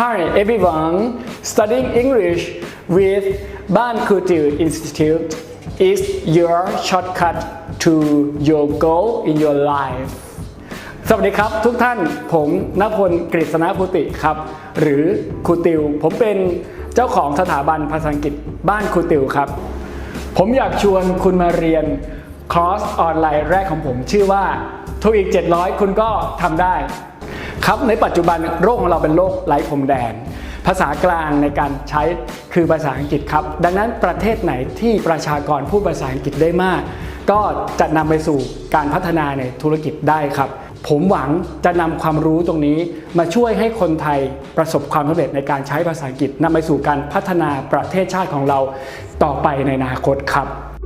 Hi everyone, studying English with Ban Kutil Institute is your shortcut to your goal in your life. สวัสดีครับทุกท่านผมณพลกฤษณพุติครับ หรือครูติว ผมเป็นเจ้าของสถาบันภาษาอังกฤษบ้านครูติวครับ ผมอยากชวนคุณมาเรียนคอร์สออนไลน์แรกของผมชื่อว่าทุกอีก 700 คุณก็ทำได้ ครับในปัจจุบันโรคของเราเป็นโรคไร้พรมแดน ภาษากลางในการใช้คือภาษาอังกฤษครับ ดังนั้นประเทศไหนที่ประชากรพูดภาษาอังกฤษได้มาก ก็จะนำไปสู่การพัฒนาในธุรกิจได้ครับ ผมหวังจะนำความรู้ตรงนี้มาช่วยให้คนไทยประสบความสำเร็จในการใช้ภาษาอังกฤษนำไปสู่การพัฒนาประเทศชาติของเราต่อไปในอนาคตครับ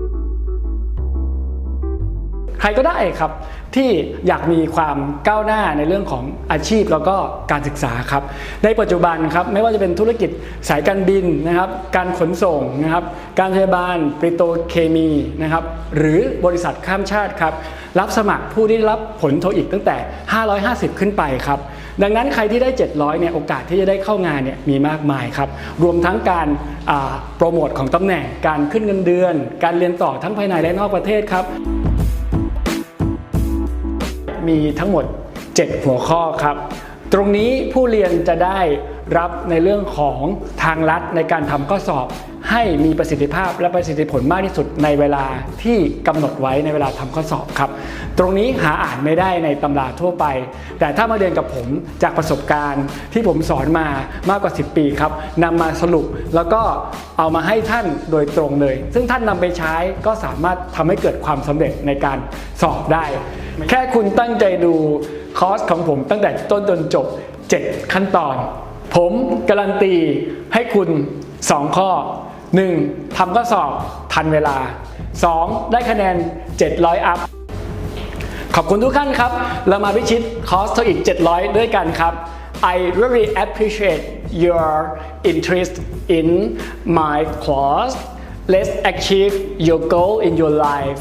ครก็ได้ครับ ที่อยากมีความก้าวหน้าในเรื่องของอาชีพแล้วก็การศึกษาครับ ในปัจจุบันครับไม่ว่าจะเป็นธุรกิจสายการบินนะครับ การขนส่งนะครับ การพยาบาลปริโตเคมีนะครับ หรือบริษัทข้ามชาติครับ รับสมัครผู้ที่รับผลโทอีกตั้งแต่ 550 ขึ้นไปครับ ดังนั้นใครที่ได้ 700เนี่ยโอกาสที่จะได้เข้างานเนี่ยมีมากมายครับ รวมทั้งการโปรโมทของตำแหน่ง การขึ้นเงินเดือน การเรียนต่อทั้งภายในและนอกประเทศครับ มีทั้งหมด 7 หัวข้อครับ ตรงนี้ผู้เรียนจะได้รับในเรื่องของทางลัดในการทำข้อสอบ ให้มีประสิทธิภาพและประสิทธิผลมากที่สุดในเวลาที่กำหนดไว้ในเวลาทำข้อสอบครับ ตรงนี้หาอ่านไม่ได้ในตำราทั่วไป แต่ถ้ามาเรียนกับผมจากประสบการณ์ที่ผมสอนมามากกว่า 10 ปีครับนำมาสรุปแล้วก็เอามาให้ท่านโดยตรงเลย ซึ่งท่านนำไปใช้ก็สามารถทำให้เกิดความสำเร็จในการสอบได้ แค่คุณตั้งใจดูคอร์สของผมตั้งแต่ต้นจนจบ 7 ขั้นตอน ผมการันตีให้คุณ 2 ข้อ 1. ทำข้อสอบทันเวลา 2. ได้คะแนน 700 อัพ ขอบคุณทุกท่านครับ เรามาพิชิตคอร์สเทออีก 700 ด้วยกันครับ I really appreciate your interest in my course Let's achieve your goal in your life